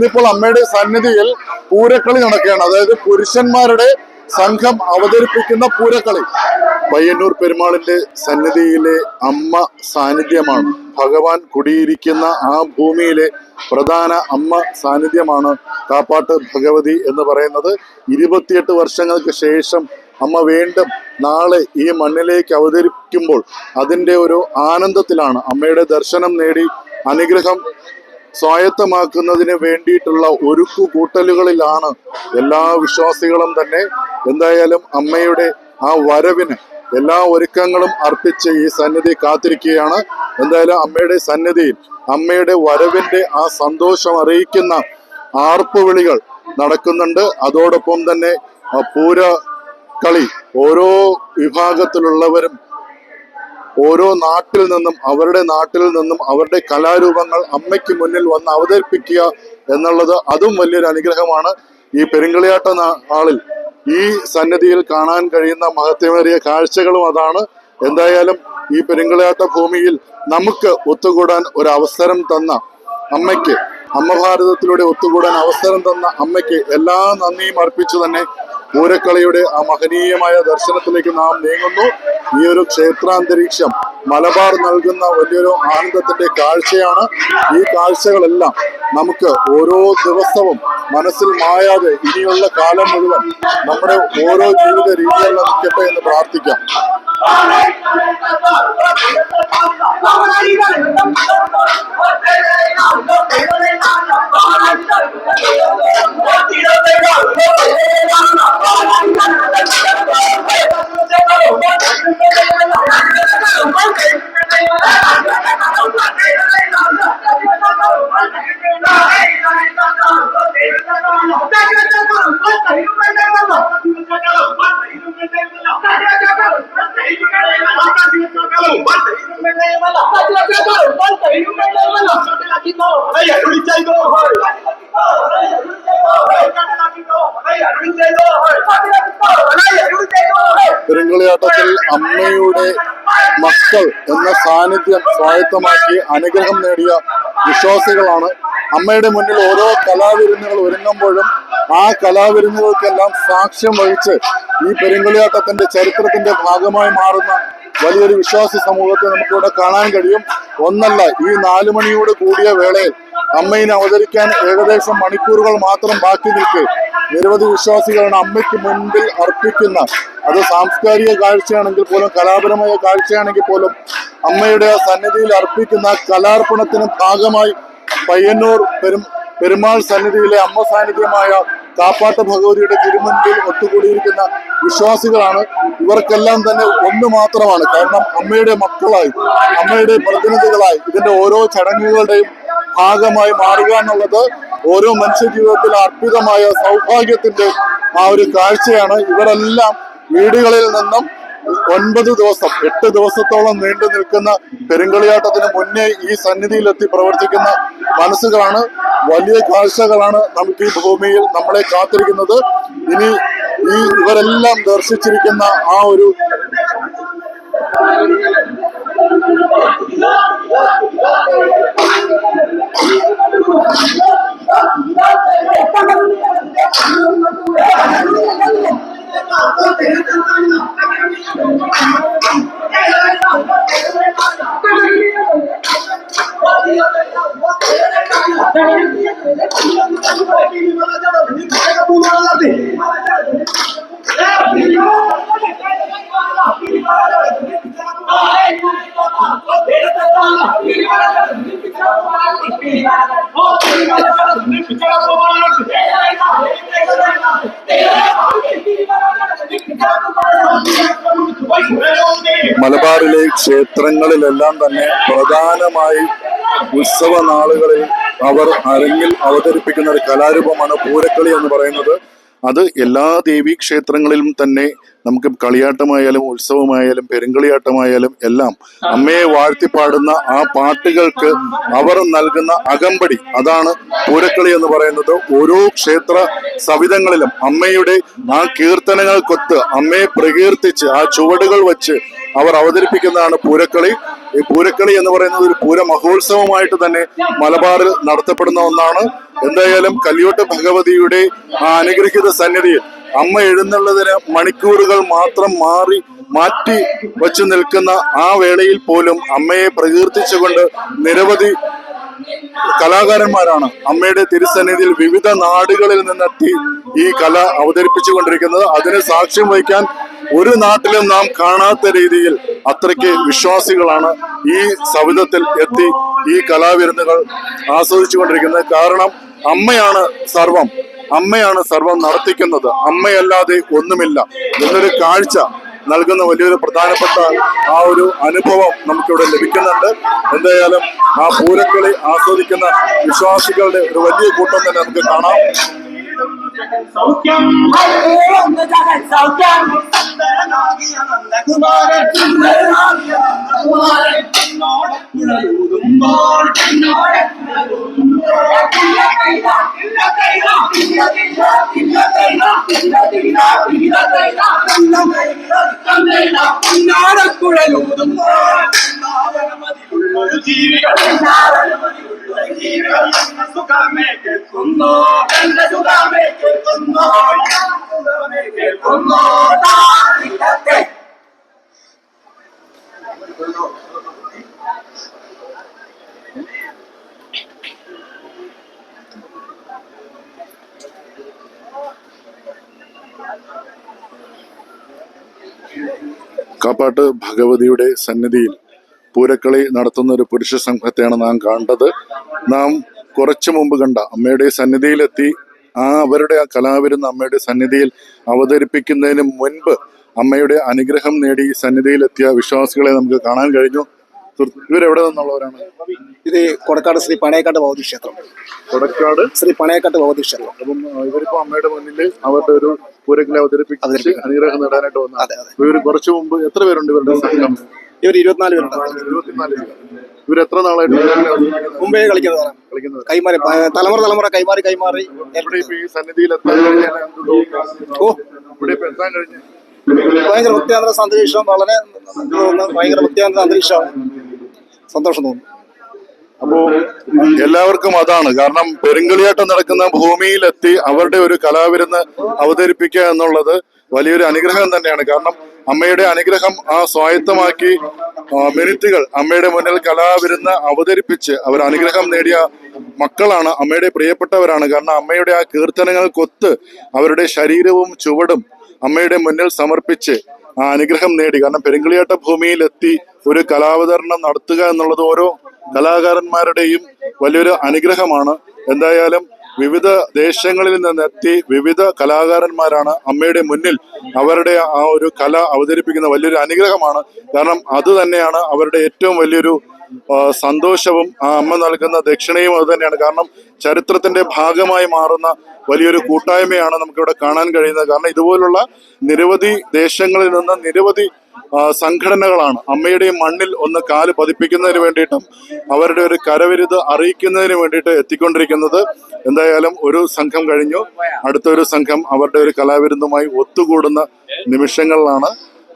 ഇന്നിപ്പോൾ അമ്മയുടെ സന്നിധിയിൽ പൂരക്കളി നടക്കുകയാണ്. അതായത് പുരുഷന്മാരുടെ സംഘം അവതരിപ്പിക്കുന്ന പൂരക്കളി. പയ്യന്നൂർ പെരുമാളിന്റെ സന്നിധിയിലെ അമ്മ സാന്നിധ്യമാണ്. ഭഗവാൻ കുടിയിരിക്കുന്ന ആ ഭൂമിയിലെ പ്രധാന അമ്മ സാന്നിധ്യമാണ് കാപ്പാട്ട് ഭഗവതി എന്ന് പറയുന്നത്. ഇരുപത്തിയെട്ട് വർഷങ്ങൾക്ക് ശേഷം അമ്മ വീണ്ടും നാളെ ഈ മണ്ണിലേക്ക് അവതരിക്കുമ്പോൾ അതിന്റെ ഒരു ആനന്ദത്തിലാണ് അമ്മയുടെ ദർശനം നേടി അനുഗ്രഹം സ്വായത്തമാക്കുന്നതിന് വേണ്ടിയിട്ടുള്ള ഒരുക്കു കൂട്ടലുകളിലാണ് എല്ലാ വിശ്വാസികളും തന്നെ എന്തായാലും അമ്മയുടെ ആ വരവിന് എല്ലാ ഒരുക്കങ്ങളും അർപ്പിച്ച് ഈ സന്നിധി കാത്തിരിക്കുകയാണ്. എന്തായാലും അമ്മയുടെ സന്നിധിയിൽ അമ്മയുടെ വരവിന്റെ ആ സന്തോഷം അറിയിക്കുന്ന ആർപ്പുവിളികൾ നടക്കുന്നുണ്ട്. അതോടൊപ്പം തന്നെ പൂര കളി ഓരോ വിഭാഗത്തിലുള്ളവരും ഓരോ നാട്ടിൽ നിന്നും അവരുടെ നാട്ടിൽ നിന്നും അവരുടെ കലാരൂപങ്ങൾ അമ്മയ്ക്ക് മുന്നിൽ വന്ന് അവതരിപ്പിക്കുക എന്നുള്ളത് അതും വലിയൊരു അനുഗ്രഹമാണ്. ഈ പെരുങ്കളിയാട്ട നാളിൽ ഈ സന്നിധിയിൽ കാണാൻ കഴിയുന്ന മഹത്വമേറിയ കാഴ്ചകളും അതാണ്. എന്തായാലും ഈ പെരുങ്കളിയാട്ട ഭൂമിയിൽ നമുക്ക് ഒത്തുകൂടാൻ ഒരു അവസരം തന്ന അമ്മയ്ക്ക് അമ്മ ഭാരതത്തിലൂടെ ഒത്തുകൂടാൻ അവസരം തന്ന അമ്മയ്ക്ക് എല്ലാ നന്ദിയും അർപ്പിച്ചു തന്നെ. പൂരക്കളിയുടെ ആ മഹനീയമായ ദർശനത്തിലേക്ക് നാം നീങ്ങുന്നു. ഈ ഒരു ക്ഷേത്രാന്തരീക്ഷം മലബാർ നൽകുന്ന വലിയൊരു ആനന്ദത്തിന്റെ കാഴ്ചയാണ്. ഈ കാഴ്ചകളെല്ലാം നമുക്ക് ഓരോ ദിവസവും മനസ്സിൽ മായാതെ ഇനിയുള്ള കാലം മുഴുവൻ നമ്മുടെ ഓരോ ജീവിത രീതികളിലും നിൽക്കട്ടെ എന്ന് പ്രാർത്ഥിക്കാം. അമ്മയുടെ മക്കൾ എന്ന സാന്നിധ്യം സ്വായത്തമാക്കി അനുഗ്രഹം നേടിയ വിശ്വാസികളാണ്. അമ്മയുടെ മുന്നിൽ ഓരോ കലാവിരുന്നുകൾ ഒരുങ്ങുമ്പോഴും ആ കലാവിരുന്നുകൾക്കെല്ലാം സാക്ഷ്യം വഹിച്ച് ഈ പെരുങ്കളിയാട്ടത്തിന്റെ ചരിത്രത്തിന്റെ ഭാഗമായി മാറുന്ന വലിയൊരു വിശ്വാസി സമൂഹത്തെ നമുക്കിവിടെ കാണാൻ കഴിയും. ഒന്നല്ല ഈ നാലു മണിയോട് കൂടിയ വേളയിൽ അമ്മയിനെ അവതരിക്കാൻ ഏകദേശം മണിക്കൂറുകൾ മാത്രം ബാക്കി നിൽക്കെ. നിരവധി വിശ്വാസികളാണ് അമ്മയ്ക്ക് മുൻപിൽ അർപ്പിക്കുന്ന. അത് സാംസ്കാരിക കാഴ്ചയാണെങ്കിൽ പോലും കലാപരമായ കാഴ്ചയാണെങ്കിൽ പോലും അമ്മയുടെ ആ സന്നിധിയിൽ അർപ്പിക്കുന്ന കലാർപ്പണത്തിന് ഭാഗമായി പയ്യന്നൂർ പെരും പെരുമാൾ സന്നിധിയിലെ അമ്മ സാന്നിധ്യമായ കാപ്പാട്ട് ഭഗവതിയുടെ തിരുമുൻപിൽ ഒത്തുകൂടിയിരിക്കുന്ന വിശ്വാസികളാണ്. ഇവർക്കെല്ലാം തന്നെ ഒന്ന് മാത്രമാണ്. കാരണം അമ്മയുടെ മക്കളായി അമ്മയുടെ പ്രതിനിധികളായി ഇതിന്റെ ഓരോ ചടങ്ങുകളുടെയും ഭാഗമായി മാറുക എന്നുള്ളത് ഓരോ മനുഷ്യ ജീവിതത്തിൽ അർപ്പിതമായ സൗഭാഗ്യത്തിന്റെ ആ ഒരു കാഴ്ചയാണ്. ഇവരെല്ലാം വീടുകളിൽ നിന്നും ഒൻപത് ദിവസം എട്ട് ദിവസത്തോളം നീണ്ടു നിൽക്കുന്ന പെരുങ്കളിയാട്ടത്തിന് മുന്നേ ഈ സന്നിധിയിലെത്തി പ്രവർത്തിക്കുന്ന മനസ്സുകളാണ്. വലിയ കാഴ്ചകളാണ് നമുക്ക് ഈ ഭൂമിയിൽ നമ്മളെ കാത്തിരിക്കുന്നത്. ഇനി ഈ ഇവരെല്ലാം ദർശിച്ചിരിക്കുന്ന ആ ഒരു മലബാറിലെ ക്ഷേത്രങ്ങളിലെല്ലാം തന്നെ പ്രധാനമായി ഉത്സവ നാളുകളിൽ അവർ അരങ്ങിൽ അവതരിപ്പിക്കുന്ന ഒരു കലാരൂപമാണ് പൂരക്കളി എന്ന് പറയുന്നത്. അത് എല്ലാ ദേവീ ക്ഷേത്രങ്ങളിലും തന്നെ നമുക്ക് കളിയാട്ടമായാലും ഉത്സവമായാലും പെരുങ്കളിയാട്ടമായാലും എല്ലാം അമ്മയെ വാഴ്ത്തിപ്പാടുന്ന ആ പാട്ടുകൾക്ക് അവർ നൽകുന്ന അകമ്പടി. അതാണ് പൂരക്കളി എന്ന് പറയുന്നത്. ഓരോ ക്ഷേത്ര സവിധങ്ങളിലും അമ്മയുടെ ആ കീർത്തനങ്ങൾക്കൊത്ത് അമ്മയെ പ്രകീർത്തിച്ച് ആ ചുവടുകൾ വച്ച് അവർ അവതരിപ്പിക്കുന്നതാണ് പൂരക്കളി. ഈ പൂരക്കളി എന്ന് പറയുന്നത് ഒരു പൂര മഹോത്സവമായിട്ട് തന്നെ മലബാറിൽ നടത്തപ്പെടുന്ന ഒന്നാണ്. എന്തായാലും കല്യോട്ട് ഭഗവതിയുടെ ആ അനുഗ്രഹിത സന്നിധിയിൽ അമ്മ എഴുന്നള്ളതിന് മണിക്കൂറുകൾ മാത്രം മാറി മാറ്റി വച്ചു നിൽക്കുന്ന ആ വേളയിൽ പോലും അമ്മയെ പ്രകീർത്തിച്ചുകൊണ്ട് നിരവധി കലാകാരന്മാരാണ് അമ്മയുടെ തിരുസന്നിധിയിൽ വിവിധ നാടുകളിൽ നിന്നെത്തി ഈ കല അവതരിപ്പിച്ചുകൊണ്ടിരിക്കുന്നത്. അതിന് സാക്ഷ്യം വഹിക്കാൻ ഒരു നാട്ടിലും നാം കാണാത്ത രീതിയിൽ അത്രയ്ക്ക് വിശ്വാസികളാണ് ഈ സവിധത്തിൽ എത്തി ഈ കലാവിരുന്നുകൾ ആസ്വദിച്ചുകൊണ്ടിരിക്കുന്നത്. കാരണം അമ്മയാണ് സർവം. അമ്മയാണ് സർവം നടത്തിക്കുന്നത് അമ്മയല്ലാതെ ഒന്നുമില്ല എന്നൊരു കാഴ്ച നൽകുന്ന വലിയൊരു പ്രധാനപ്പെട്ട ആ ഒരു അനുഭവം നമുക്കിവിടെ ലഭിക്കുന്നുണ്ട് എന്തായാലും ആ പൂരക്കളി ആസ്വദിക്കുന്ന വിശ്വാസികളുടെ ഒരു വലിയ കൂട്ടം തന്നെ നമുക്ക് കാണാം സൗഖ്യം സൗഖ്യം സുന്ദരനാകിയ കുഴലൂതുമ്പോൾ ജീവികൾ ജീവികൾ സുഖമേ കേൾക്കുന്നു എന്റെ സുഖമേ കേൾക്കുന്നു സുഖമേ കേൾക്കുന്നു കാപ്പാട്ട് ഭഗവതിയുടെ സന്നിധിയിൽ പൂരക്കളി നടത്തുന്ന ഒരു പുരുഷ സംഘത്തെയാണ് നാം കണ്ടത്. നാം കുറച്ചു മുമ്പ് കണ്ട അമ്മയുടെ സന്നിധിയിലെത്തി ആ അവരുടെ ആ കലാവിരുന്ന് അമ്മയുടെ സന്നിധിയിൽ അവതരിപ്പിക്കുന്നതിന് മുൻപ് അമ്മയുടെ അനുഗ്രഹം നേടി സന്നിധിയിലെത്തിയ വിശ്വാസികളെ നമുക്ക് കാണാൻ കഴിഞ്ഞു. ഇവരെവിടെ നിന്നുള്ളവരാണ്? ഇത് കൊടക്കാട് ശ്രീ പണയക്കാട്ട് ഭഗവതി ക്ഷേത്രം. കൊടക്കാട്? ശ്രീ പണയക്കാട്ട് ഭഗവതി ക്ഷേത്രം. അപ്പം ഇവരിപ്പോ അമ്മയുടെ മുന്നിൽ അവരുടെ ഒരു പൂരക്കളി അവതരിപ്പിച്ച്. അനുഗ്രഹം നേടാനായിട്ട് വന്ന അതെ അതെ. ഇവർ കുറച്ചു മുമ്പ് എത്ര പേരുണ്ട് ഇവരുടെ സംഘം? ഇവർ ഇരുപത്തിനാല് പേരുണ്ട്. ഇരുപത്തിനാല് ഇവർ എത്ര നാളായിട്ട്? മുമ്പേ കളിക്കുന്നതാണ് കളിക്കുന്നത് കൈമാറി തലമുറ തലമുറ കൈമാറി കൈമാറി. ഈ സന്നിധിയിൽ? ഓ. ഇവിടെ ഇപ്പൊ എത്താൻ കഴിഞ്ഞു? ഭയങ്കര ഭക്തിയാന്തര അന്തരീക്ഷം. വളരെ ഭയങ്കര ഭക്തിയാന്തര അന്തരീക്ഷമാണ് സന്തോഷം തോന്നുന്നു. അപ്പോ എല്ലാവർക്കും അതാണ്. കാരണം പെരുങ്കളിയാട്ടം നടക്കുന്ന ഭൂമിയിലെത്തി അവരുടെ ഒരു കലാവിരുന്ന് അവതരിപ്പിക്കുക എന്നുള്ളത് വലിയൊരു അനുഗ്രഹം തന്നെയാണ്. കാരണം അമ്മയുടെ അനുഗ്രഹം ആ സ്വായത്തമാക്കി മിനിറ്റുകൾ അമ്മയുടെ മുന്നിൽ കലാവിരുന്ന് അവതരിപ്പിച്ച് അവർ അനുഗ്രഹം നേടിയ മക്കളാണ് അമ്മയുടെ പ്രിയപ്പെട്ടവരാണ്. കാരണം അമ്മയുടെ ആ കീർത്തനങ്ങൾക്കൊത്ത് അവരുടെ ശരീരവും ചുവടും അമ്മയുടെ മുന്നിൽ സമർപ്പിച്ച് അനുഗ്രഹം നേടി. കാരണം പെരുങ്കളിയാട്ട ഭൂമിയിലെത്തി ഒരു കലാവതരണം നടത്തുക എന്നുള്ളത് ഓരോ കലാകാരന്മാരുടെയും വലിയൊരു അനുഗ്രഹമാണ്. എന്തായാലും വിവിധ ദേശങ്ങളിൽ നിന്നെത്തി വിവിധ കലാകാരന്മാരാണ് അമ്മയുടെ മുന്നിൽ അവരുടെ ആ ഒരു കല അവതരിപ്പിക്കുന്ന വലിയൊരു അനുഗ്രഹമാണ്. കാരണം അത് തന്നെയാണ് അവരുടെ ഏറ്റവും വലിയൊരു സന്തോഷവും ആ അമ്മ നൽകുന്ന ദക്ഷിണയും അത് തന്നെയാണ്. കാരണം ചരിത്രത്തിന്റെ ഭാഗമായി മാറുന്ന വലിയൊരു കൂട്ടായ്മയാണ് നമുക്കിവിടെ കാണാൻ കഴിയുന്നത്. കാരണം ഇതുപോലുള്ള നിരവധി ദേശങ്ങളിൽ നിന്ന് നിരവധി സംഘടനകളാണ് അമ്മയുടെ മണ്ണിൽ ഒന്ന് കാൽ പതിപ്പിക്കുന്നതിന് വേണ്ടിയിട്ടും അവരുടെ ഒരു കരവിരുത് അറിയിക്കുന്നതിന് വേണ്ടിയിട്ട് എത്തിക്കൊണ്ടിരിക്കുന്നത്. എന്തായാലും ഒരു സംഘം കഴിഞ്ഞു. അടുത്തൊരു സംഘം അവരുടെ ഒരു കലാവിരുന്നുമായി ഒത്തുകൂടുന്ന നിമിഷങ്ങളിലാണ്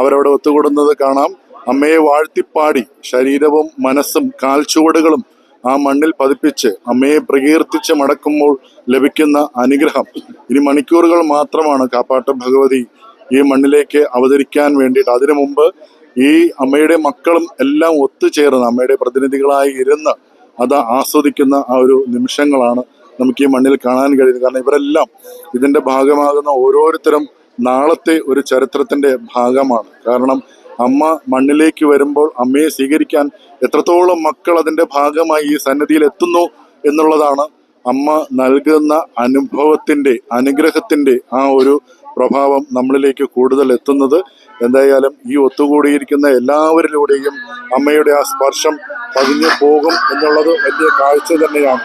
അവരവിടെ ഒത്തുകൂടുന്നത് കാണാം. അമ്മയെ വാഴ്ത്തിപ്പാടി ശരീരവും മനസ്സും കാൽച്ചുവടുകളും ആ മണ്ണിൽ പതിപ്പിച്ച് അമ്മയെ പ്രകീർത്തിച്ച് മടക്കുമ്പോൾ ലഭിക്കുന്ന അനുഗ്രഹം. ഇനി മണിക്കൂറുകൾ മാത്രമാണ് കാപ്പാട്ട് ഭഗവതി ഈ മണ്ണിലേക്ക് അവതരിക്കാൻ വേണ്ടിയിട്ട്. അതിനു മുമ്പ് ഈ അമ്മയുടെ മക്കളും എല്ലാം ഒത്തുചേർന്ന് അമ്മയുടെ പ്രതിനിധികളായി ഇരുന്ന് അത് ആസ്വദിക്കുന്ന ആ ഒരു നിമിഷങ്ങളാണ് നമുക്ക് ഈ മണ്ണിൽ കാണാൻ കഴിയുന്നത്. കാരണം ഇവരെല്ലാം ഇതിന്റെ ഭാഗമാകുന്ന ഓരോരുത്തരും നാളത്തെ ഒരു ചരിത്രത്തിന്റെ ഭാഗമാണ്. കാരണം അമ്മ മണ്ണിലേക്ക് വരുമ്പോൾ അമ്മയെ സ്വീകരിക്കാൻ എത്രത്തോളം മക്കൾ അതിന്റെ ഭാഗമായി ഈ സന്നിധിയിൽ എത്തുന്നു എന്നുള്ളതാണ് അമ്മ നൽകുന്ന അനുഭവത്തിന്റെ അനുഗ്രഹത്തിന്റെ ആ ഒരു പ്രഭാവം നമ്മളിലേക്ക് കൂടുതൽ എത്തുന്നത്. എന്തായാലും ഈ ഒത്തുകൂടിയിരിക്കുന്ന എല്ലാവരിലൂടെയും അമ്മയുടെ ആ സ്പർശം പതിഞ്ഞു പോകും എന്നുള്ളത് വലിയ കാഴ്ച തന്നെയാണ്.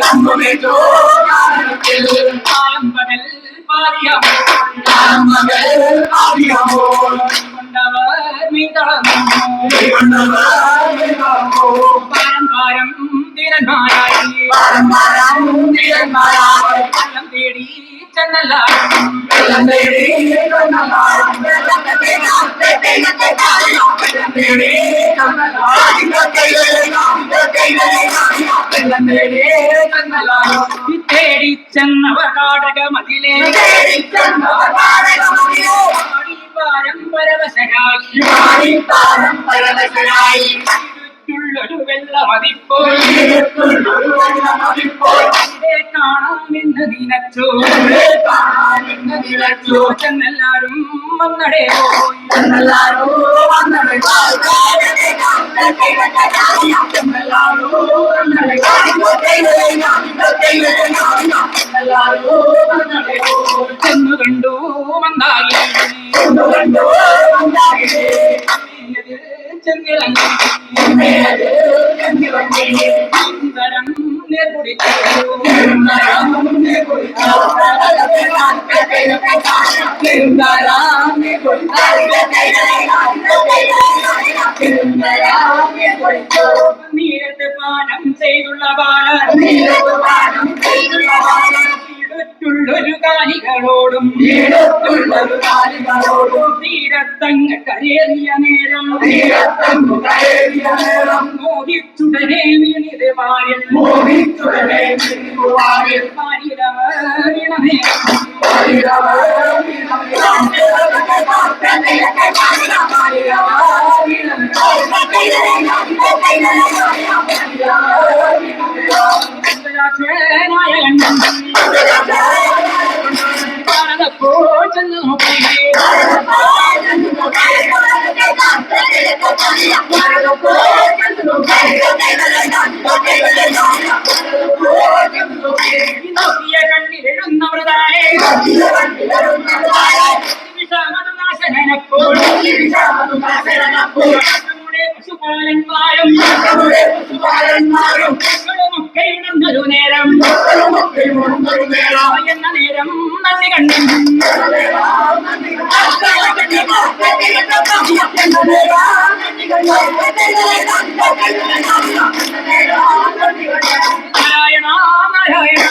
തന്നു നീച്ചു കാനനക്ക് കാലം പകൽ പാതിയാമ്പോൾ മീതളമോ മീതളന്നു പാരം പാരമ്പാരം ധീരന്മാരായി വെള്ളം തേടി ചെന്നല്ലാരും തേടി ചെന്നവർ കാടകമതിലെ പാരം പരവശരായി ചുറ്റുള്ളൊരു വെള്ളമതിപ്പോൾ ഇതേ കാണാമെന്ന് നിനച്ചു ചെന്നെല്ലാരും വന്നടേ പോയി ചെന്നു കണ്ടു മന്ദായി ചെന്നിറങ്ങി நீரத்து பானம் செய்துள்ள பானம் செய்துள்ள കാലികളോടും തീരത്തങ്ങ് കരേറിയ നേരം. മോഹിച്ചുടനെ വീണിത് വാരിൽ വാരിടവീണമേ നായകൻ നമ്മുടെ പശുപാലന്മാരും മക്കളുമൊക്കെ ഉണർന്നൊരു നേരം എന്ന നേരം നന്ദി കണ്ടു നാരായണ നാരായണ